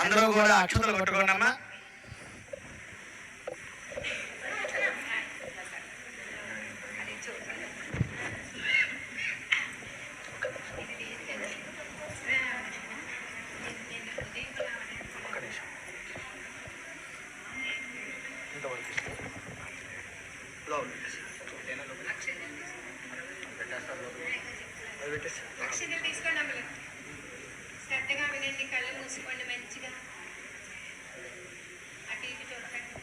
అందరూ కూడా అక్షతలు కొట్టుకోండి అమ్మా అది చూడండి. అక్షతలు తీసుకోండి అమ్మలు. శ్రద్ధగా వినండి కళ్ళు మూసుకోండి మంచిగా అటు ఇటు చూడకండి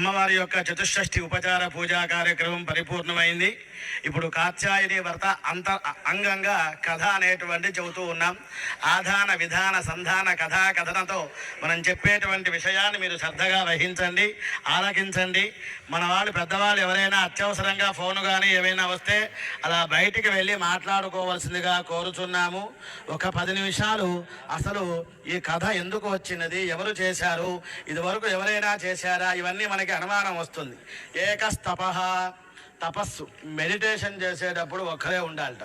అమ్మవారి యొక్క చతుషష్ఠి ఉపచార పూజా కార్యక్రమం పరిపూర్ణమైంది. ఇప్పుడు కాత్యాయని భర్త అంత అంగంగా కథ అనేటువంటి చెబుతూ ఉన్నాం. ఆధాన విధాన సంధాన కథా కథనతో మనం చెప్పేటువంటి విషయాన్ని మీరు శ్రద్ధగా వహించండి ఆలకించండి. మన వాళ్ళు పెద్దవాళ్ళు ఎవరైనా అత్యవసరంగా ఫోన్ కానీ ఏమైనా వస్తే అలా బయటికి వెళ్ళి మాట్లాడుకోవాల్సిందిగా కోరుచున్నాము. ఒక పది నిమిషాలు అసలు ఈ కథ ఎందుకు వచ్చినది ఎవరు చేశారు ఇదివరకు ఎవరైనా చేశారా ఇవన్నీ మనకి అనుమానం వస్తుంది. ఏకస్తపహ తపస్సు. మెడిటేషన్ చేసేటప్పుడు ఒక్కరే ఉండాలట.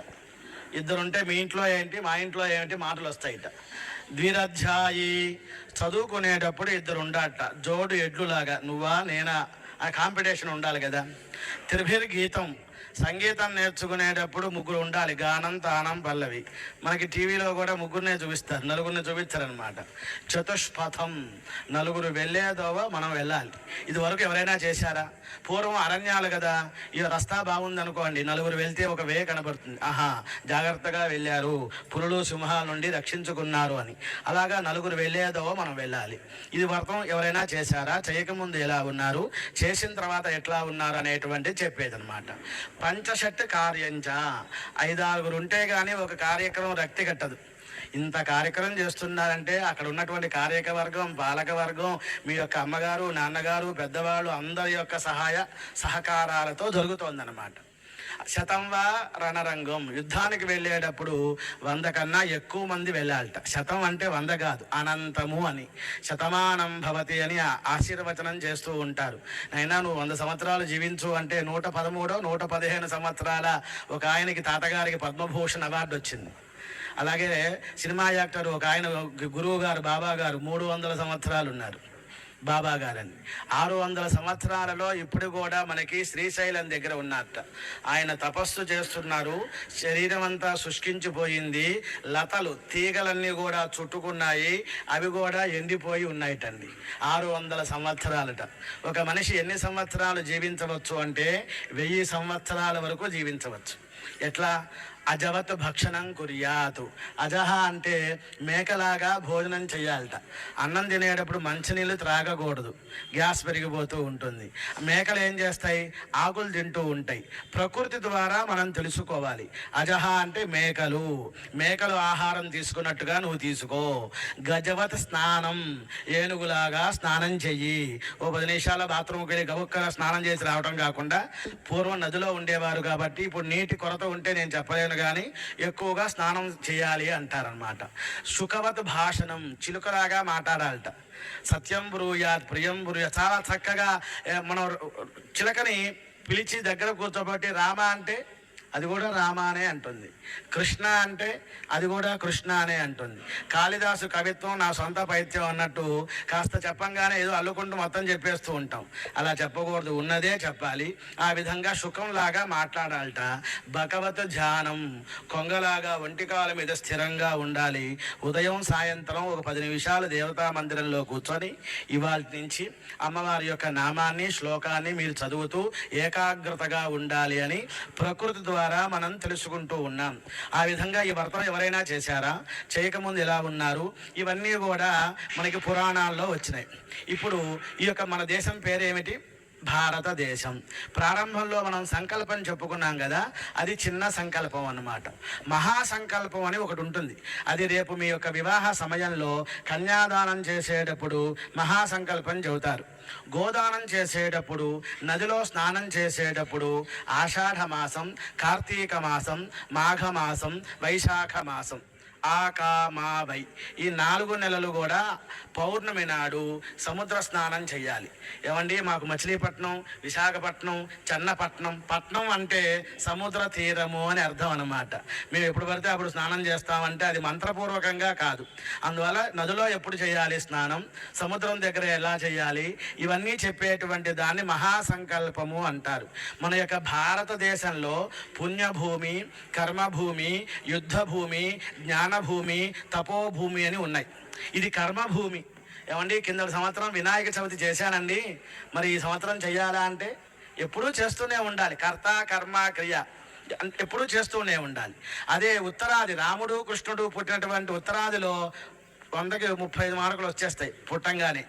ఇద్దరుంటే మీ ఇంట్లో ఏంటి మా ఇంట్లో ఏంటి మాటలు వస్తాయిట ద్విరధ్యాయి చదువుకునేటప్పుడు ఇద్దరు ఉండాలట జోడు ఎడ్లులాగా నువ్వా నేనా? ఆ కాంపిటీషన్ ఉండాలి కదా. త్రిభిర్ గీతం సంగీతం నేర్చుకునేటప్పుడు ముగ్గురు ఉండాలి. గానం తానం పల్లవి. మనకి టీవీలో కూడా ముగ్గురునే చూపిస్తారు. నలుగురిని చూపించారనమాట చతుష్పథం. నలుగురు వెళ్ళేదోవ మనం వెళ్ళాలి. ఇది వరకు ఎవరైనా చేశారా? పూర్వం అరణ్యాలు కదా. ఈ రస్తా బాగుంది అనుకోండి నలుగురు వెళ్తే ఒక వే కనబడుతుంది ఆహా జాగ్రత్తగా వెళ్ళారు. పులులు సింహాల నుండి రక్షించుకున్నారు అని. అలాగా నలుగురు వెళ్ళేదోవ మనం వెళ్ళాలి. ఇది వ్రతం ఎవరైనా చేశారా? చేయకముందు ఎలా ఉన్నారు? చేసిన తర్వాత ఎట్లా ఉన్నారు? అనేటువంటి చెప్పేదనమాట పంచశట్ కార్యంచ ఐదారుగురు ఉంటే కానీ ఒక కార్యక్రమం రక్తి కట్టదు. ఇంత కార్యక్రమం చేస్తున్నారంటే అక్కడ ఉన్నటువంటి కార్యకవర్గం పాలకవర్గం మీ యొక్క అమ్మగారు నాన్నగారు పెద్దవాళ్ళు అందరి యొక్క సహాయ సహకారాలతో జరుగుతోందన్నమాట. శతం వా రణరంగం. యుద్ధానికి వెళ్ళేటప్పుడు వంద కన్నా ఎక్కువ మంది వెళ్ళాలట. శతం అంటే వంద కాదు అనంతము అని. శతమానం భవతి అని ఆశీర్వచనం చేస్తూ ఉంటారు. అయినా నువ్వు వంద సంవత్సరాలు జీవించు అంటే నూట పదమూడో నూట పదిహేను సంవత్సరాల ఒక ఆయనకి తాతగారికి పద్మభూషణ్ అవార్డు వచ్చింది. అలాగే సినిమా యాక్టర్ ఒక ఆయన గురువు గారు బాబా గారు మూడు వందల సంవత్సరాలు ఉన్నారు. బాబా గారని. ఆరు వందల సంవత్సరాలలో ఇప్పుడు కూడా మనకి శ్రీశైలం దగ్గర ఉన్నట్ట ఆయన తపస్సు చేస్తున్నారు. శరీరం అంతా శుష్కించిపోయింది. లతలు తీగలన్నీ కూడా చుట్టుకున్నాయి. అవి కూడా ఎండిపోయి ఉన్నాయిటండి. ఆరు వందల సంవత్సరాలట. ఒక మనిషి ఎన్ని సంవత్సరాలు జీవించవచ్చు అంటే వెయ్యి సంవత్సరాల వరకు జీవించవచ్చు. ఎట్లా? అజవత్ భక్షణం కుర్యాతు. అజహ అంటే మేకలాగా భోజనం చేయాలట. అన్నం తినేటప్పుడు మంచినీళ్ళు త్రాగకూడదు. గ్యాస్ పెరిగిపోతూ ఉంటుంది. మేకలు ఏం చేస్తాయి? ఆకులు తింటూ ఉంటాయి. ప్రకృతి ద్వారా మనం తెలుసుకోవాలి. అజహ అంటే మేకలు. మేకలు ఆహారం తీసుకున్నట్టుగా నువ్వు తీసుకో. గజవత్ స్నానం. ఏనుగులాగా స్నానం చెయ్యి. ఓ పది నిమిషాల బాత్రూమ్కి వెళ్ళి గబుక్కగా స్నానం చేసి రావడం కాకుండా పూర్వం నదిలో ఉండేవారు కాబట్టి ఇప్పుడు నీటి కొరత ఉంటే నేను చెప్పలేను కానీ ఎక్కువగా స్నానం చేయాలి అంటారనమాట సుఖవత్ భాషణం చిలుకలాగా మాట్లాడాలట. సత్యం బ్రూయాత్ ప్రియం బ్రూయాత్ చాలా చక్కగా మనం చిలకని పిలిచి దగ్గర కూర్చోబట్టి రామ అంటే అది కూడా రామ అనే అంటుంది. కృష్ణ అంటే అది కూడా కృష్ణ అనే అంటుంది. కాళిదాసు కవిత్వం నా సొంత పైత్యం అన్నట్టు కాస్త చెప్పంగానే ఏదో అల్లుకుంటూ మొత్తం చెప్పేస్తూ ఉంటాం. అలా చెప్పకూడదు. ఉన్నదే చెప్పాలి. ఆ విధంగా సుఖంలాగా మాట్లాడాలట. భగవత్ ధ్యానం. కొంగలాగా ఒంటికాల మీద స్థిరంగా ఉండాలి. ఉదయం సాయంత్రం ఒక పది నిమిషాలు దేవతా మందిరంలో కూర్చొని ఇవాళ నుంచి అమ్మవారి యొక్క నామాన్ని శ్లోకాన్ని మీరు చదువుతూ ఏకాగ్రతగా ఉండాలి అని ప్రకృతి ద్వారా మనం తెలుసుకుంటూ ఉన్నాం. ఆ విధంగా ఈ వ్రతం ఎవరైనా చేశారా? చేయకముందు ఎలా ఉన్నారు? ఇవన్నీ కూడా మనకి పురాణాల్లో వచ్చినాయి. ఇప్పుడు ఈ యొక్క మన దేశం పేరేమిటి? భారతదేశం. ప్రారంభంలో మనం సంకల్పం చెప్పుకున్నాం కదా అది చిన్న సంకల్పం అన్నమాట. మహాసంకల్పం అని ఒకటి ఉంటుంది. అది రేపు మీ యొక్క వివాహ సమయంలో కన్యాదానం చేసేటప్పుడు మహాసంకల్పం చెబుతారు. గోదానం చేసేటప్పుడు నదిలో స్నానం చేసేటప్పుడు ఆషాఢ మాసం కార్తీక మాసం మాఘమాసం వైశాఖ మాసం. ఆకామావై. ఈ నాలుగు నెలలు కూడా పౌర్ణమి నాడు సముద్ర స్నానం చేయాలి ఏమండి? మాకు మచిలీపట్నం విశాఖపట్నం చెన్నపట్నం. పట్నం అంటే సముద్ర తీరము అని అర్థం అన్నమాట. మేము ఎప్పుడు పడితే అప్పుడు స్నానం చేస్తామంటే అది మంత్రపూర్వకంగా కాదు. అందువల్ల నదిలో ఎప్పుడు చేయాలి స్నానం? సముద్రం దగ్గర ఎలా చేయాలి ఇవన్నీ చెప్పేటువంటి దాన్ని మహాసంకల్పము అంటారు. మన యొక్క భారతదేశంలో పుణ్యభూమి కర్మభూమి యుద్ధభూమి జ్ఞానభూమి తపోభూమి అని ఉన్నాయి. ఇది కర్మభూమి. ఏమండి కింద సంవత్సరం వినాయక చవితి చేశానండి. మరి ఈ సంవత్సరం చెయ్యాలా అంటే ఎప్పుడూ చేస్తూనే ఉండాలి. కర్త కర్మ క్రియ. ఎప్పుడూ చేస్తూనే ఉండాలి. అదే ఉత్తరాది రాముడు కృష్ణుడు పుట్టినటువంటి ఉత్తరాదిలో వందకి ముప్పై ఐదు మార్కులు వచ్చేస్తాయి పుట్టంగానే.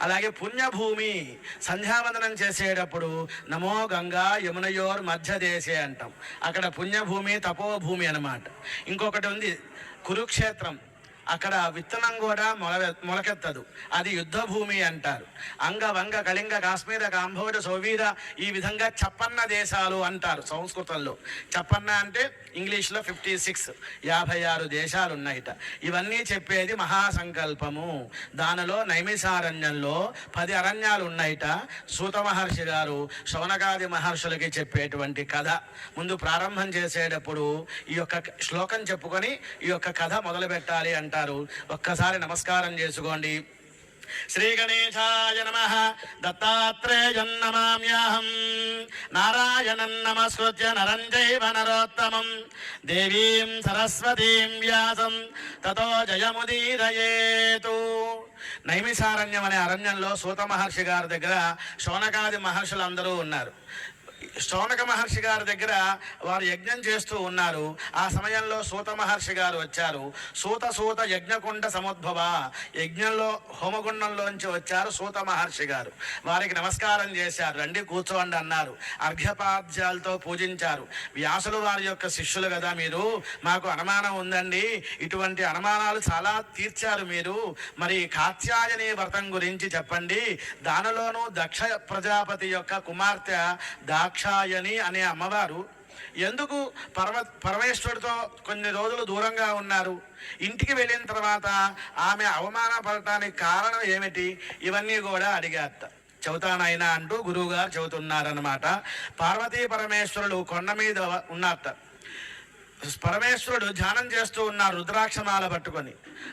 అలాగే పుణ్యభూమి సంధ్యావందనం చేసేటప్పుడు నమో గంగా యమునయోర్ మధ్యదేశే అంటాం. అక్కడ పుణ్యభూమి తపోభూమి అన్నమాట. ఇంకొకటి ఉంది కురుక్షేత్రం. అక్కడ విత్తనం కూడా మొల మొలకెత్తదు. అది యుద్ధ భూమి అంటారు. అంగ వంగ కళింగ కాశ్మీర కాంభోజ సౌవీర ఈ విధంగా చప్పన్న దేశాలు అంటారు సంస్కృతంలో. చప్పన్న అంటే ఇంగ్లీష్లో ఫిఫ్టీ సిక్స్ యాభై ఆరు దేశాలు ఉన్నాయిట ఇవన్నీ చెప్పేది మహాసంకల్పము. దానిలో నైమిసారణ్యంలో పది అరణ్యాలు ఉన్నాయిట సూత మహర్షి గారు శౌనకాది మహర్షులకి చెప్పేటువంటి కథ. ముందు ప్రారంభం చేసేటప్పుడు ఈ యొక్క శ్లోకం చెప్పుకొని ఈ యొక్క కథ మొదలు పెట్టాలి అంటారు. ఒక్కసారి నమస్కారం చేసుకోండి. శ్రీ గణేశాయ నమ. దత్తాత్రేయం నమామ్యాహం. నారాయణం నమస్కృత్య నరం చైవ నరోత్తమం. దేవీం సరస్వతీం వ్యాసం. తతో జయముదీరయేతు. నైమిసారణ్యం అనే అరణ్యంలో సూత మహర్షి గారి దగ్గర శోనకాది మహర్షులు అందరూ ఉన్నారు. శౌనక మహర్షి గారి దగ్గర వారు యజ్ఞం చేస్తూ ఉన్నారు. ఆ సమయంలో సూత మహర్షి గారు వచ్చారు. సూత సూత యజ్ఞకుండ సముద్భవ యజ్ఞంలో హోమగుండంలోంచి వచ్చారు సూత మహర్షి గారు. వారికి నమస్కారం చేశారు. రండి కూర్చోండి అన్నారు. అర్ఘ్యపాద్యాలతో పూజించారు. వ్యాసులు వారి యొక్క శిష్యులు కదా మీరు? మాకు అనుమానం ఉందండి. ఇటువంటి అనుమానాలు చాలా తీర్చారు మీరు. మరి కాత్యాయని వ్రతం గురించి చెప్పండి. దానిలోనూ దక్ష ప్రజాపతి యొక్క కుమార్తె దాక్ష దాక్షాయని అనే అమ్మవారు ఎందుకు పరమ పరమేశ్వరుడితో కొన్ని రోజులు దూరంగా ఉన్నారు? ఇంటికి వెళ్ళిన తర్వాత ఆమె అవమానపడటానికి కారణం ఏమిటి? ఇవన్నీ కూడా అడిగారట. చెబుతానైనా అంటూ గురువుగారు చెబుతున్నారనమాట పార్వతీ పరమేశ్వరులు కొండ మీద ఉన్నారట పరమేశ్వరుడు ధ్యానం చేస్తూ ఉన్నారు రుద్రాక్షమాల పట్టుకొని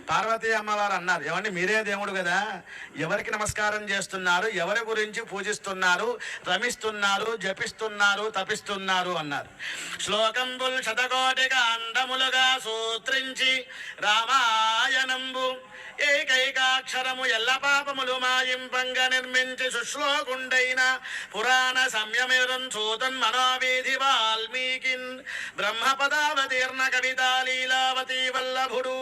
పార్వతీ అమ్మవారు అన్నారు ఏమండి మీరే దేవుడు కదా? ఎవరికి నమస్కారం చేస్తున్నారు? ఎవరి గురించి పూజిస్తున్నారు? రమిస్తున్నారు? జపిస్తున్నారు? తపిస్తున్నారు? అన్నారు. శ్లోకంబుల్ శతకోటిగా అందములుగా సూత్రించి రామా అక్షరము ఎల్ల పాపములు మాయింపంగ నిర్మించి శుశ్లోకుండైన పురాణ సంయమిరం చూతన్ మనోవీధి వాల్మీకిన్ బ్రహ్మపదావతీర్ణ కవిత కవితా లీలావతి వల్లభుడు.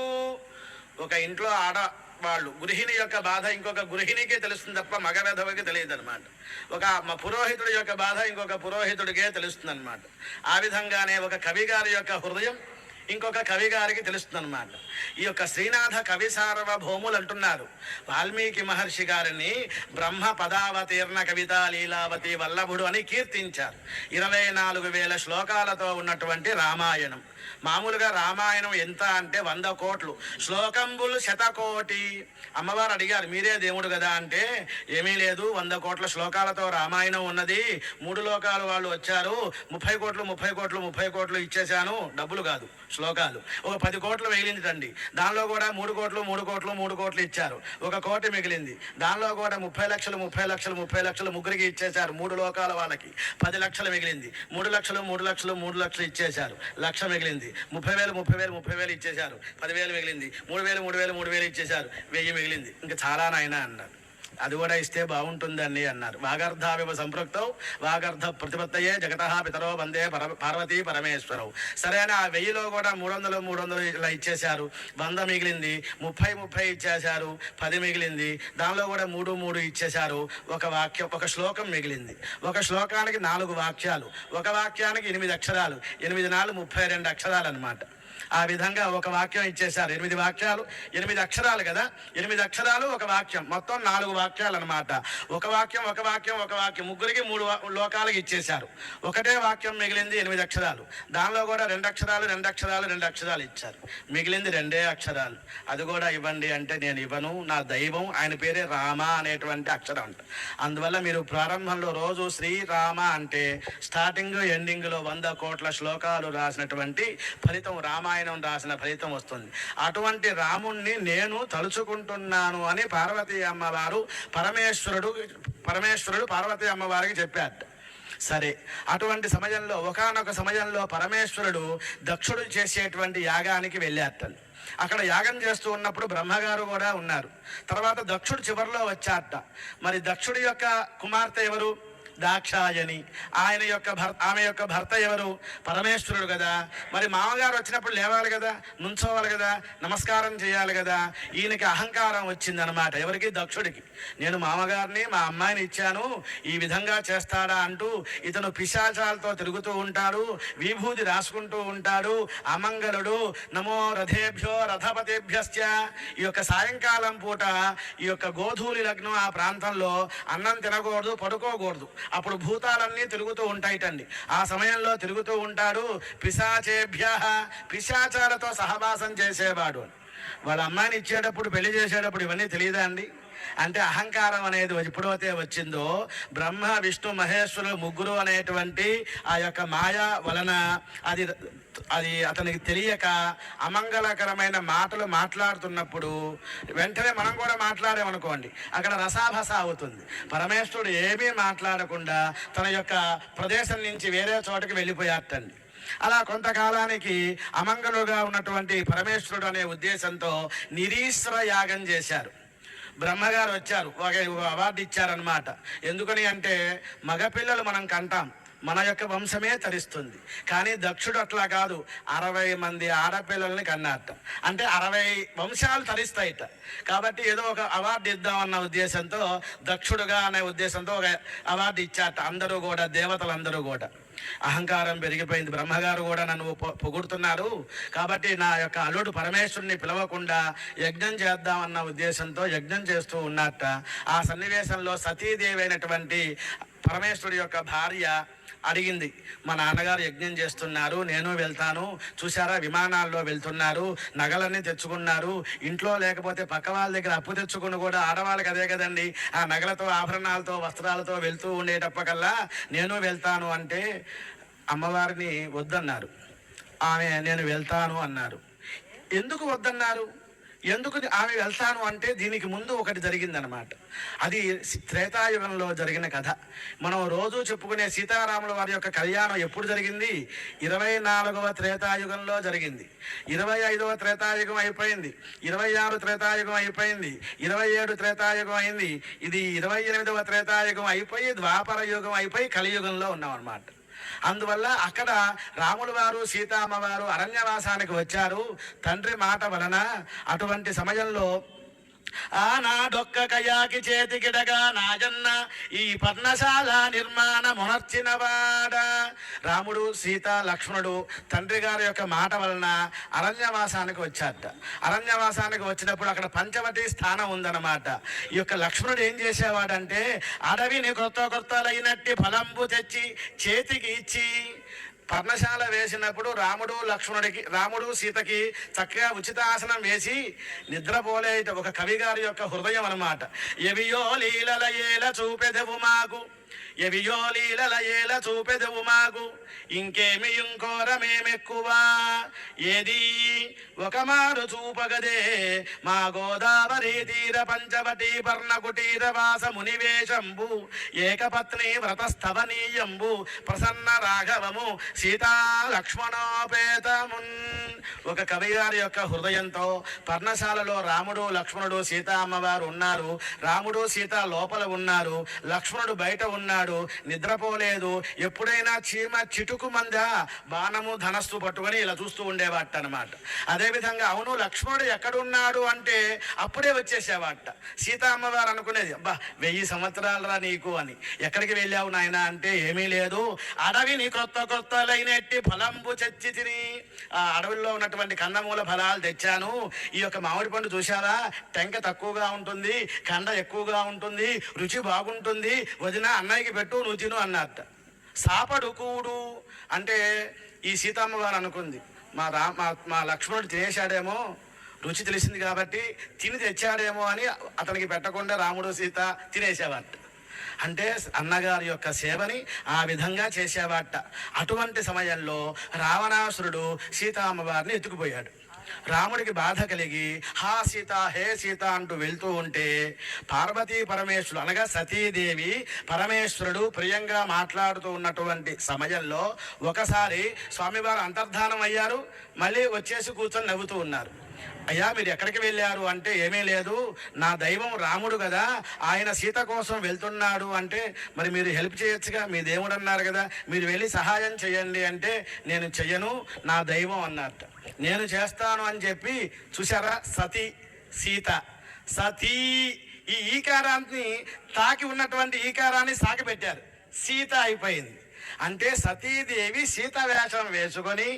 ఒక ఇంట్లో ఆడ వాళ్ళు గృహిణి యొక్క బాధ ఇంకొక గృహిణికే తెలుస్తుంది తప్ప మగ వెధవకి తెలియదు అనమాట ఒక పురోహితుడి యొక్క బాధ ఇంకొక పురోహితుడికే తెలుస్తుంది అనమాట ఆ విధంగానే ఒక కవి గారి యొక్క హృదయం ఇంకొక కవి గారికి తెలుస్తుంది అనమాట ఈ యొక్క శ్రీనాథ కవి సార్వభౌములు అంటున్నారు. వాల్మీకి మహర్షి గారిని బ్రహ్మ పదావతీర్ణ కవితా లీలావతి వల్లభుడు అని కీర్తించారు. ఇరవై నాలుగు వేల శ్లోకాలతో ఉన్నటువంటి రామాయణం. మామూలుగా రామాయణం ఎంత అంటే వంద కోట్లు. శ్లోకంబులు శతకోటి. అమ్మవారు అడిగారు మీరే దేవుడు కదా? అంటే ఏమీ లేదు వంద కోట్ల శ్లోకాలతో రామాయణం ఉన్నది. మూడు లోకాలు వాళ్ళు వచ్చారు. ముప్పై కోట్లు ముప్పై కోట్లు ముప్పై కోట్లు ఇచ్చేశాను. డబ్బులు కాదు శ్లోకాలు. ఒక పది కోట్లు మిగిలిందండి దానిలో కూడా మూడు కోట్లు మూడు కోట్లు మూడు కోట్లు ఇచ్చారు. ఒక కోటి మిగిలింది. దానిలో కూడా ముప్పై లక్షలు ముప్పై లక్షలు ముప్పై లక్షలు ముగ్గురికి ఇచ్చేశారు మూడు లోకాల వాళ్ళకి. పది లక్షలు మిగిలింది. మూడు లక్షలు మూడు లక్షలు మూడు లక్షలు ఇచ్చేశారు. లక్ష మిగిలింది. ముప్పై వేలు ముప్పై వేలు ముప్పై వేలు ఇచ్చేశారు. పదివేలు మిగిలింది. మూడు వేలు మూడు వేలు మూడు వేలు ఇచ్చేశారు. వెయ్యి మిగిలింది. ఇంకా చాలా నాయన అన్నారు అది కూడా ఇస్తే బాగుంటుందండి అన్నారు. వాగర్ధావివ సంపృక్తం వాగర్ధ ప్రతిపత్తయే జగత పితరో వందే పర పార్వతీ పరమేశ్వరవు సరే అని ఆ వెయ్యిలో కూడా మూడు వందలు మూడు వందలు ఇలా ఇచ్చేశారు. వంద మిగిలింది ముప్పై ముప్పై ఇచ్చేశారు పది మిగిలింది దానిలో కూడా మూడు మూడు ఇచ్చేశారు. ఒక వాక్యం ఒక శ్లోకం మిగిలింది. ఒక శ్లోకానికి నాలుగు వాక్యాలు ఒక వాక్యానికి ఎనిమిది అక్షరాలు ఎనిమిది నాలుగు ముప్పై రెండు అక్షరాలు అనమాట ఆ విధంగా ఒక వాక్యం ఇచ్చేశారు. ఎనిమిది వాక్యాలు ఎనిమిది అక్షరాలు కదా? ఎనిమిది అక్షరాలు ఒక వాక్యం. మొత్తం నాలుగు వాక్యాలు అనమాట ఒక వాక్యం ఒక వాక్యం ఒక వాక్యం. ముగ్గురికి మూడు లోకాలకు ఇచ్చేశారు. ఒకటే వాక్యం మిగిలింది ఎనిమిది అక్షరాలు. దానిలో కూడా రెండు అక్షరాలు రెండు అక్షరాలు రెండు అక్షరాలు ఇచ్చారు. మిగిలింది రెండే అక్షరాలు. అది కూడా ఇవ్వండి అంటే నేను ఇవ్వను. నా దైవం ఆయన పేరే రామ అనేటువంటి అక్షరం అంట. అందువల్ల మీరు ప్రారంభంలో రోజు శ్రీరామ అంటే స్టార్టింగ్ ఎండింగ్లో వంద కోట్ల శ్లోకాలు రాసినటువంటి ఫలితం రామ రామాయణం రాసిన ఫలితం వస్తుంది. అటువంటి రాముణ్ణి నేను తలుచుకుంటున్నాను అని పార్వతీ అమ్మవారు పరమేశ్వరుడు పరమేశ్వరుడు పార్వతీ అమ్మవారికి చెప్పాడు సరే అటువంటి సమయంలో ఒకానొక సమయంలో పరమేశ్వరుడు దక్షుడు చేసేటువంటి యాగానికి వెళ్ళారటండి అక్కడ యాగం చేస్తూ ఉన్నప్పుడు బ్రహ్మగారు కూడా ఉన్నారు. తర్వాత దక్షుడు చివరిలో వచ్చాట మరి దక్షుడి యొక్క కుమార్తె ఎవరు? దాక్షాయని ఆయన యొక్క భర్త ఆమె యొక్క భర్త ఎవరు? పరమేశ్వరుడు కదా మరి మామగారు వచ్చినప్పుడు లేవాలి కదా నుంచోవాలి కదా నమస్కారం చేయాలి కదా ఈయనకి అహంకారం వచ్చిందనమాట ఎవరికి? దక్షుడికి. నేను మామగారిని మా అమ్మాయిని ఇచ్చాను. ఈ విధంగా చేస్తాడా అంటూ ఇతను పిశాచాలతో తిరుగుతూ ఉంటాడు. విభూతి రాసుకుంటూ ఉంటాడు. అమంగళుడు. నమో రథేభ్యో రథపతిభ్యశ్చ. ఈ యొక్క సాయంకాలం పూట ఈ యొక్క గోధూలి లగ్నం ఆ ప్రాంతంలో అన్నం తినకూడదు పడుకోకూడదు. అప్పుడు భూతాలన్నీ తిరుగుతూ ఉంటాయిటండి. ఆ సమయంలో తిరుగుతూ ఉంటాడు పిశాచేభ్య పిశాచాలతో సహవాసం చేసేవాడు వాళ్ళ అమ్మాయిని ఇచ్చేటప్పుడు పెళ్ళి చేసేటప్పుడు ఇవన్నీ తెలియదా అండి? అంటే అహంకారం అనేది ఎప్పుడైతే వచ్చిందో బ్రహ్మ విష్ణు మహేశ్వరులు ముగ్గురు అనేటువంటి ఆ యొక్క మాయ వలన అది అది అతనికి తెలియక అమంగళకరమైన మాటలు మాట్లాడుతున్నప్పుడు వెంటనే మనం కూడా మాట్లాడామనుకోండి అక్కడ రసాభస అవుతుంది. పరమేశ్వరుడు ఏమీ మాట్లాడకుండా తన యొక్క ప్రదేశం నుంచి వేరే చోటకి వెళ్ళిపోయాటండి అలా కొంతకాలానికి అమంగళుగా ఉన్నటువంటి పరమేశ్వరుడు అనే ఉద్దేశంతో నిరీశ్వర యాగం చేశారు. బ్రహ్మగారు వచ్చారు ఒక అవార్డు ఇచ్చారనమాట ఎందుకని అంటే మగపిల్లలు మనం కంటాం మన యొక్క వంశమే తరిస్తుంది. కానీ దక్షుడు అట్లా కాదు అరవై మంది ఆడపిల్లల్ని కన్నారట. అంటే అరవై వంశాలు తరిస్తాయిట. కాబట్టి ఏదో ఒక అవార్డు ఇద్దామన్న ఉద్దేశంతో దక్షుడుగా అనే ఉద్దేశంతో ఒక అవార్డు ఇచ్చాట అందరూ కూడా దేవతలందరూ కూడా. అహంకారం పెరిగిపోయింది. బ్రహ్మగారు కూడా నన్ను పొ- పొగుడుతున్నారు. కాబట్టి నా యొక్క అల్లుడు పరమేశ్వరుని పిలవకుండా యజ్ఞం చేద్దామన్న ఉద్దేశంతో యజ్ఞం చేస్తూ ఉన్నట్ట ఆ సన్నివేశంలో సతీదేవి అయినటువంటి పరమేశ్వరుడి యొక్క భార్య అడిగింది మా నాన్నగారు యజ్ఞం చేస్తున్నారు నేను వెళ్తాను. చూసారా విమానాల్లో వెళ్తున్నారు నగలన్నీ తెచ్చుకున్నారు. ఇంట్లో లేకపోతే పక్క వాళ్ళ దగ్గర అప్పు తెచ్చుకుని కూడా ఆడవాళ్ళకి అదే కదండి. ఆ నగలతో ఆభరణాలతో వస్త్రాలతో వెళ్తూ ఉండేటప్పకల్లా నేను వెళ్తాను అంటే అమ్మవారిని వద్దన్నారు. ఆమె నేను వెళ్తాను అన్నారు. ఎందుకు వద్దన్నారు? ఎందుకు ఆమె వెళ్తాను అంటే దీనికి ముందు ఒకటి జరిగిందనమాట. అది త్రేతాయుగంలో జరిగిన కథ. మనం రోజు చెప్పుకునే సీతారాముల వారి యొక్క కళ్యాణం ఎప్పుడు జరిగింది? ఇరవై నాలుగవ త్రేతాయుగంలో జరిగింది. ఇరవై ఐదవ త్రేతాయుగం అయిపోయింది. ఇరవై ఆరు త్రేతాయుగం అయిపోయింది. ఇరవై ఏడు త్రేతాయుగం అయింది. ఇది ఇరవై ఎనిమిదవ త్రేతాయుగం అయిపోయి ద్వాపర యుగం అయిపోయి కలియుగంలో ఉన్నాం అనమాట అందువల్ల అక్కడ రాములు వారు సీతామ్మ వారు అరణ్యవాసానికి వచ్చారు. తండ్రి మాట వలన అటువంటి సమయంలో ఆనాడొక్క కయాకి చేతికిడగా నాజన్న ఈ పర్ణశాల నిర్మాణ మునర్చినవాడ రాముడు సీత లక్ష్మణుడు తండ్రి గారి యొక్క మాట వలన అరణ్యవాసానికి వచ్చారట అరణ్యవాసానికి వచ్చినప్పుడు అక్కడ పంచవటి స్థానం ఉందన్నమాట ఈ యొక్క లక్ష్మణుడు ఏం చేసేవాడంటే అడవిని కొత్త కొత్తలైనట్టి ఫలంబు తెచ్చి చేతికి ఇచ్చి పర్ణశాల వేసినప్పుడు రాముడు లక్ష్మణుడికి రాముడు సీతకి చక్కగా ఉచితాసనం వేసి నిద్రపోలేట ఒక కవి గారి యొక్క హృదయం అన్నమాట. ఎవియో లీలల ఏల చూపెదవు మాకు ఎవియో లీలల ఏల చూపెదవు మాకు ఇంకేమి ఇంకోరమేమెక్కువ ఏది? ఒక మారు చూపగదే మా గోదావరి తీర పంచవటి పర్ణకుటీర వాస మునివేశంబు ఏకపత్ని వ్రతస్థవనీయంబు ప్రసన్న రాఘవము సీతా లక్ష్మణోపేతమున్ ఒక కవి గారి యొక్క హృదయంతో పర్ణశాలలో రాముడు లక్ష్మణుడు సీత అమ్మవారు ఉన్నారు. రాముడు సీత లోపల ఉన్నారు. లక్ష్మణుడు బయట ఉన్నారు. ఉన్నాడు. నిద్రపోలేదు. ఎప్పుడైనా చీమ చిటుకు మంద బాణము ధనస్సు పట్టుకొని ఇలా చూస్తూ ఉండేవాట అనమాట అదేవిధంగా అవును లక్ష్మణుడు ఎక్కడున్నాడు అంటే అప్పుడే వచ్చేసేవాట. సీత అమ్మవారు అనుకునేది అబ్బా వెయ్యి సంవత్సరాలరా నీకు అని. ఎక్కడికి వెళ్ళావు నాయన? అంటే ఏమీ లేదు. అడవిని కొత్త కొత్తలైనట్టి ఫలంబు చచ్చి తిని ఆ అడవిలో ఉన్నటువంటి కందమూల ఫలాలు తెచ్చాను. ఈ యొక్క మామిడి పండు చూశారా? టెంక తక్కువగా ఉంటుంది కండ ఎక్కువగా ఉంటుంది రుచి బాగుంటుంది. వదిన అన్నయ్యకి పెట్టు నువ్వు తిను అన్నట్ట సాపడు కూడు అంటే ఈ సీతమ్మ గారు అనుకుంది. మా రా మా మా లక్ష్మణుడు తినేశాడేమో రుచి తెలిసింది కాబట్టి తిని తెచ్చాడేమో అని అతనికి పెట్టకుండా రాముడు సీత తినేసేవాట అంటే అన్నగారి యొక్క సేవని ఆ విధంగా చేసేవాట అటువంటి సమయంలో రావణాసురుడు సీతామ్మవారిని ఎత్తుకుపోయాడు. రాముడికి బాధ కలిగి హా సీత హే సీత అంటూ వెళ్తూ ఉంటే పార్వతీ పరమేశ్వరుడు అనగా సతీదేవి పరమేశ్వరుడు ప్రియంగా మాట్లాడుతూ ఉన్నటువంటి సమయంలో ఒకసారి స్వామివారు అంతర్ధానం అయ్యారు మళ్ళీ వచ్చేసి కూర్చొని నవ్వుతూ ఉన్నారు. అయ్యా మీరు ఎక్కడికి వెళ్ళారు అంటే ఏమీ లేదు నా దైవం రాముడు కదా ఆయన సీత కోసం వెళ్తున్నాడు అంటే మరి మీరు హెల్ప్ చేయొచ్చుగా మీ దేవుడు అన్నారు కదా మీరు వెళ్ళి సహాయం చేయండి అంటే నేను చెయ్యను నా దైవం అన్నట్ట. నేను చేస్తాను అని చెప్పి చూసారా సతీ సీత. సతీ ఈ ఈకారాన్ని తాకి ఉన్నటువంటి ఈకారాన్ని సాగబెట్టారు సీత అయిపోయింది. అంటే సతీదేవి సీత వేషం వేసుకొని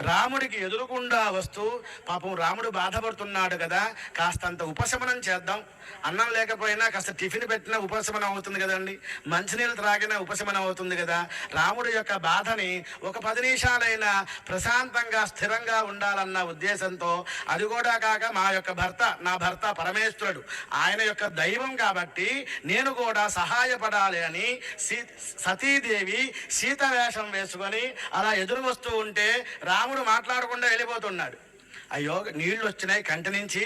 రాముడికి ఎదురుకుండా వస్తూ పాపం రాముడు బాధపడుతున్నాడు కదా కాస్తంత ఉపశమనం చేద్దాం. అన్నం లేకపోయినా కాస్త టిఫిన్ పెట్టినా ఉపశమనం అవుతుంది కదండి. మంచినీళ్ళు త్రాగినా ఉపశమనం అవుతుంది కదా. రాముడి యొక్క బాధని ఒక పది నిమిషాలైనా ప్రశాంతంగా స్థిరంగా ఉండాలన్న ఉద్దేశంతో అది కూడా కాక మా యొక్క భర్త నా భర్త పరమేశ్వరుడు ఆయన యొక్క దైవం కాబట్టి నేను కూడా సహాయపడాలి అని సీ సతీదేవి సీత వేషం వేసుకొని అలా ఎదురు వస్తూ ఉంటే రాముడు మాట్లాడకుండా వెళ్ళిపోతున్నాడు. అయ్యో నీళ్ళు వచ్చినాయి కంటి నుంచి.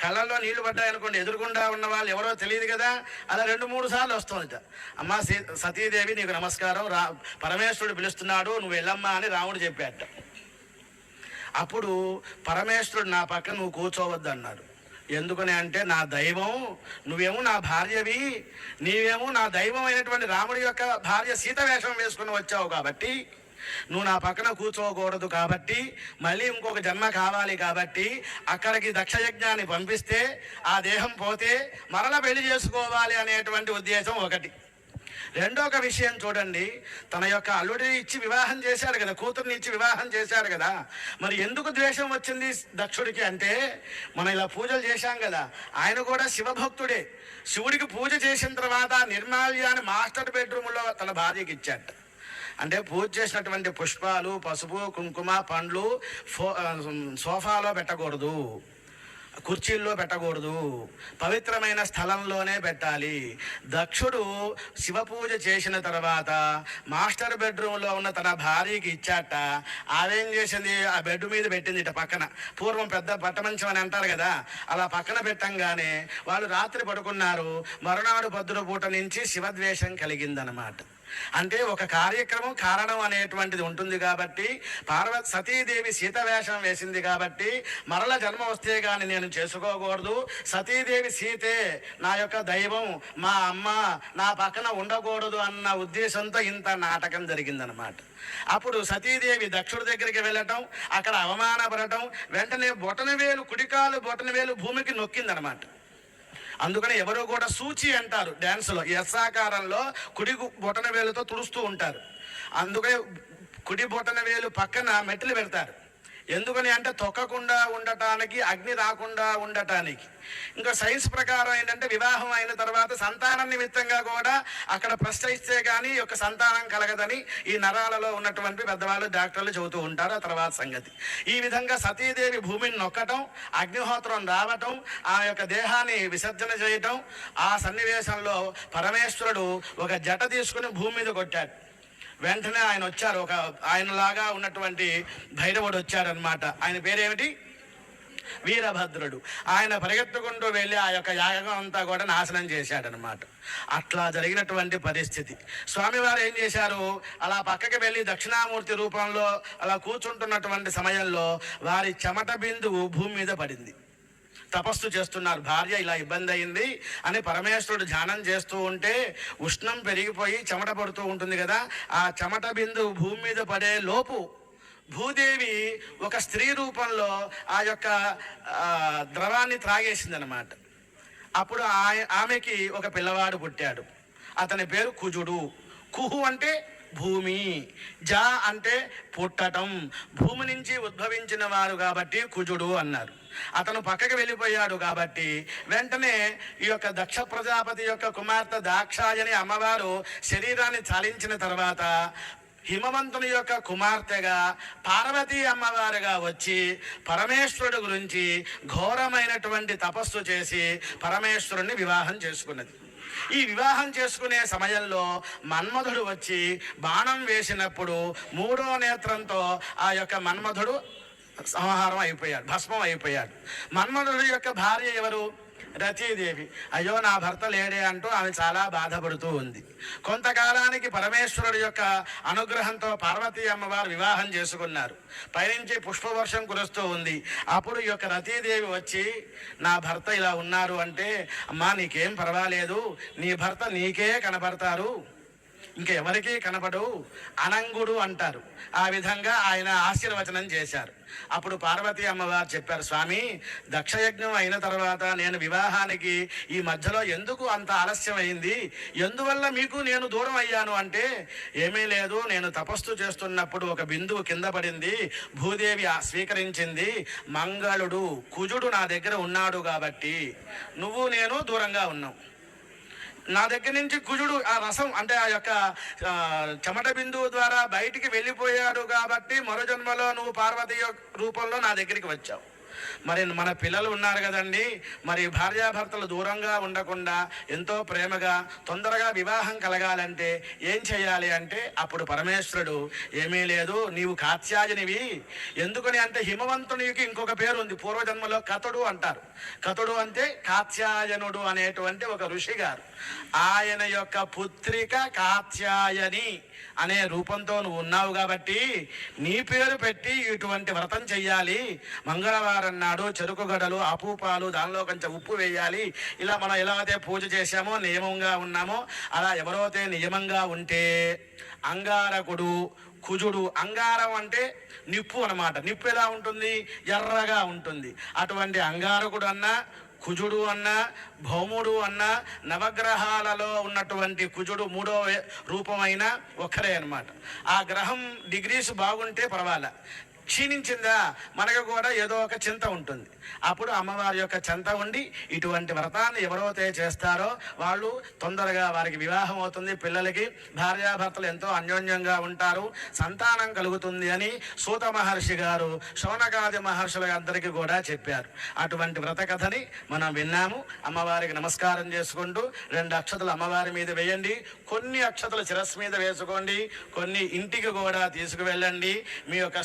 కళ్ళల్లో నీళ్ళు పడ్డాయి అనుకోండి ఎదురుగుండా ఉన్న వాళ్ళు ఎవరో తెలియదు కదా. అలా రెండు మూడు సార్లు వస్తుందట అమ్మ సతీదేవి నీకు నమస్కారం. రా పరమేశ్వరుడు పిలుస్తున్నాడు నువ్వు వెళ్ళమ్మా అని రాముడు చెప్పాట. అప్పుడు పరమేశ్వరుడు నా పక్కన నువ్వు కూర్చోవద్దు అన్నాడు ఎందుకని అంటే నా దైవం నువ్వేమో నా భార్యవి నీవేమో నా దైవం అయినటువంటి రాముడి యొక్క భార్య సీత వేషం వేసుకుని వచ్చావు కాబట్టి నువ్వు నా పక్కన కూర్చోకూడదు కాబట్టి మళ్ళీ ఇంకొక జన్మ కావాలి కాబట్టి అక్కడికి దక్షయజ్ఞాన్ని పంపిస్తే ఆ దేహం పోతే మరల పెళ్ళి చేసుకోవాలి అనేటువంటి ఉద్దేశం ఒకటి. రెండో ఒక విషయం చూడండి తన యొక్క అల్లుడిని ఇచ్చి వివాహం చేశాడు కదా కూతుర్ని ఇచ్చి వివాహం చేశాడు కదా మరి ఎందుకు ద్వేషం వచ్చింది దక్షుడికి అంటే మనం ఇలా పూజలు చేశాం కదా ఆయన కూడా శివభక్తుడే. శివుడికి పూజ చేసిన తర్వాత నిర్మాల్యాన్ని మాస్టర్ బెడ్రూమ్లో తన భార్యకి ఇచ్చాడు అంటే పూజ చేసినటువంటి పుష్పాలు పసుపు కుంకుమ పండ్లు ఫో సోఫాలో పెట్టకూడదు. కుర్చీల్లో పెట్టకూడదు. పవిత్రమైన స్థలంలోనే పెట్టాలి. దక్షుడు శివ పూజ చేసిన తర్వాత మాస్టర్ బెడ్రూమ్లో ఉన్న తన భార్యకి ఇచ్చాట. ఆవేం చేసింది? ఆ బెడ్ మీద పెట్టింది ఇట పక్కన. పూర్వం పెద్ద పట్టమంచం అని అంటారు కదా. అలా పక్కన పెట్టంగానే వాళ్ళు రాత్రి పడుకున్నారు. మరునాడు పొద్దున పూట నుంచి శివద్వేషం కలిగిందనమాట. అంటే ఒక కార్యక్రమం కారణం అనేటువంటిది ఉంటుంది కాబట్టి పార్వతి సతీదేవి సీత వేషం వేసింది కాబట్టి మరల జన్మ వస్తే గాని నేను చేసుకోకూడదు. సతీదేవి సీతే నా యొక్క దైవం మా అమ్మ నా పక్కన ఉండకూడదు అన్న ఉద్దేశంతో ఇంత నాటకం జరిగిందనమాట అప్పుడు సతీదేవి దక్షుడి దగ్గరికి వెళ్ళటం అక్కడ అవమానపడటం వెంటనే బొటనవేలు కుడికాలు బొటనవేలు భూమికి నొక్కిందనమాట అందుకని ఎవరో కూడా సూచి అంటారు డ్యాన్స్లో ఎస్సాకారంలో కుడి బొటన వేలుతో తుడుస్తూ ఉంటారు. అందుకని కుడి బొటన వేలు పక్కన మెట్లు పెడతారు. ఎందుకని అంటే తొక్కకుండా ఉండటానికి అగ్ని రాకుండా ఉండటానికి. ఇంకా సైన్స్ ప్రకారం ఏంటంటే వివాహం అయిన తర్వాత సంతానం నిమిత్తంగా కూడా అక్కడ ప్రశ్నిస్తే కానీ యొక్క సంతానం కలగదని ఈ నరాలలో ఉన్నటువంటి పెద్దవాళ్ళు డాక్టర్లు చెబుతూ ఉంటారు. ఆ తర్వాత సంగతి. ఈ విధంగా సతీదేవి భూమిని నొక్కటం అగ్నిహోత్రం రావటం ఆ యొక్క దేహాన్ని విసర్జన చేయటం ఆ సన్నివేశంలో పరమేశ్వరుడు ఒక జట తీసుకుని భూమి మీద కొట్టాడు. వెంటనే ఆయన వచ్చారు. ఒక ఆయనలాగా ఉన్నటువంటి భైరవుడు వచ్చాడనమాట ఆయన పేరేమిటి? వీరభద్రుడు. ఆయన పరిగెత్తుకుంటూ వెళ్ళి ఆ యొక్క యాగం అంతా కూడా నాశనం చేశాడనమాట అట్లా జరిగినటువంటి పరిస్థితి. స్వామివారు ఏం చేశారు? అలా పక్కకి వెళ్ళి దక్షిణామూర్తి రూపంలో అలా కూర్చుంటున్నటువంటి సమయంలో వారి చెమట బిందువు భూమి మీద పడింది. తపస్సు చేస్తున్నారు. భార్య ఇలా ఇబ్బంది అయింది అని పరమేశ్వరుడు ధ్యానం చేస్తూ ఉంటే ఉష్ణం పెరిగిపోయి చెమట పడుతూ ఉంటుంది కదా. ఆ చెమట బిందు భూమి మీద పడే లోపు భూదేవి ఒక స్త్రీ రూపంలో ఆ యొక్క ద్రవాన్ని ద్రవాన్ని త్రాగేసిందనమాట అప్పుడు ఆయ- ఆమెకి ఒక పిల్లవాడు పుట్టాడు. అతని పేరు కుజుడు. కుహు అంటే భూమి జా అంటే పుట్టటం. భూమి నుంచి ఉద్భవించిన వారు కాబట్టి కుజుడు అన్నారు. అతను పక్కకి వెళ్ళిపోయాడు కాబట్టి వెంటనే ఈ యొక్క దక్ష ప్రజాపతి యొక్క కుమార్తె దాక్షాయని అమ్మవారు శరీరాన్ని చాలించిన తర్వాత హిమవంతుని యొక్క కుమార్తెగా పార్వతీ అమ్మవారుగా వచ్చి పరమేశ్వరుడు గురించి ఘోరమైనటువంటి తపస్సు చేసి పరమేశ్వరుణ్ణి వివాహం చేసుకున్నది. ఈ వివాహం చేసుకునే సమయంలో మన్మధుడు వచ్చి బాణం వేసినప్పుడు మూడో నేత్రంతో ఆ యొక్క మన్మధుడు సంహారం అయిపోయాడు భస్మం అయిపోయాడు. మన్మధుడి యొక్క భార్య ఎవరు? రతీదేవి అయ్యో నా భర్త లేడే అంటూ ఆమె చాలా బాధపడుతూ ఉంది. కొంతకాలానికి పరమేశ్వరుడు యొక్క అనుగ్రహంతో పార్వతీ అమ్మవారు వివాహం చేసుకున్నారు. పైనుంచి పుష్పవర్షం కురుస్తూ ఉంది. అప్పుడు ఈ యొక్క రతీదేవి వచ్చి నా భర్త ఇలా ఉన్నారు అంటే అమ్మా నీకేం పర్వాలేదు. నీ భర్త నీకే కనపడతారు. ఇంకా ఎవరికీ కనపడు అనంగుడు అంటారు. ఆ విధంగా ఆయన ఆశీర్వచనం చేశారు. అప్పుడు పార్వతీ అమ్మవారు చెప్పారు స్వామి దక్షయజ్ఞం అయిన తర్వాత నేను వివాహానికి ఈ మధ్యలో ఎందుకు అంత ఆలస్యం అయింది ఎందువల్ల మీకు నేను దూరం అయ్యాను? అంటే ఏమీ లేదు నేను తపస్సు చేస్తున్నప్పుడు ఒక బిందువు కింద పడింది. భూదేవి స్వీకరించింది. మంగళుడు కుజుడు నా దగ్గర ఉన్నాడు కాబట్టి నువ్వు నేను దూరంగా ఉన్నావు. నా దగ్గర నుంచి కుజుడు ఆ రసం అంటే ఆ యొక్క చెమట బిందువు ద్వారా బయటికి వెళ్ళిపోయాడు కాబట్టి మరో జన్మలో నువ్వు పార్వతి రూపంలో నా దగ్గరికి వచ్చావు. మరి మన పిల్లలు ఉన్నారు కదండి. మరి భార్యాభర్తలు దూరంగా ఉండకుండా ఎంతో ప్రేమగా తొందరగా వివాహం కలగాలంటే ఏం చేయాలి అంటే అప్పుడు పరమేశ్వరుడు ఏమీ లేదు నీవు కాత్యాయనివి. ఎందుకని అంటే హిమవంతునికి ఇంకొక పేరు ఉంది పూర్వజన్మలో కథడు అంటారు. కథడు అంటే కాత్యాయనుడు అనేటువంటి ఒక ఋషి గారు ఆయన యొక్క పుత్రిక కాత్యాయని అనే రూపంతో నువ్వు ఉన్నావు కాబట్టి నీ పేరు పెట్టి ఇటువంటి వ్రతం చెయ్యాలి. మంగళవారం నాడు చెరుకు గడలు అపూపాలు దానిలో కొంచెం ఉప్పు వేయాలి. ఇలా మనం ఎలా అయితే పూజ చేశామో నియమంగా ఉన్నామో అలా ఎవరైతే నియమంగా ఉంటే అంగారకుడు కుజుడు అంగారం అంటే నిప్పు అన్నమాట. నిప్పు ఎలా ఉంటుంది? ఎర్రగా ఉంటుంది. అటువంటి అంగారకుడు అన్నా కుజుడు అన్న భౌముడు అన్న నవగ్రహాలలో ఉన్నటువంటి కుజుడు మూడో రూపమైన ఒక్కరే అన్నమాట. ఆ గ్రహం డిగ్రీస్ బాగుంటే పర్వాలే. క్షీణించిందా? మనకు కూడా ఏదో ఒక చింత ఉంటుంది. అప్పుడు అమ్మవారి యొక్క చింత ఉండి ఇటువంటి వ్రతాన్ని ఎవరైతే చేస్తారో వాళ్ళు తొందరగా వారికి వివాహం అవుతుంది. పిల్లలకి భార్యాభర్తలు ఎంతో అన్యోన్యంగా ఉంటారు. సంతానం కలుగుతుంది అని సూత మహర్షి గారు శౌనకాది మహర్షుల అందరికీ కూడా చెప్పారు. అటువంటి వ్రత కథని మనం విన్నాము. అమ్మవారికి నమస్కారం చేసుకుంటూ రెండు అక్షతలు అమ్మవారి మీద వేయండి. కొన్ని అక్షతలు శిరస్సు మీద వేసుకోండి. కొన్ని ఇంటికి కూడా తీసుకువెళ్ళండి. మీ యొక్క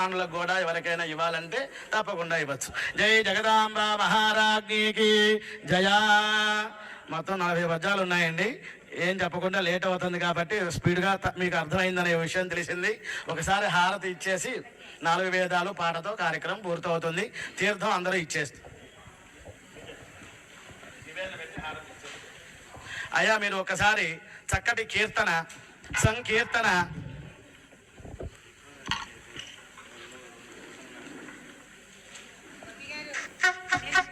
ప్రాణులకు కూడా ఎవరికైనా ఇవ్వాలంటే తప్పకుండా ఇవ్వచ్చు. జై జగదాంబ మహారాజ్ఞికి జయా. మొత్తం నలభై పద్యాలు ఉన్నాయండి. ఏం చెప్పకుండా లేట్ అవుతుంది కాబట్టి స్పీడ్గా మీకు అర్థమైందనే విషయం తెలిసింది. ఒకసారి హారతి ఇచ్చేసి నాలుగు వేదాలు పాటతో కార్యక్రమం పూర్తవుతుంది. తీర్థం అందరూ ఇచ్చేస్తారు అయ్యా మీరు ఒకసారి చక్కటి కీర్తన సంకీర్తన ah.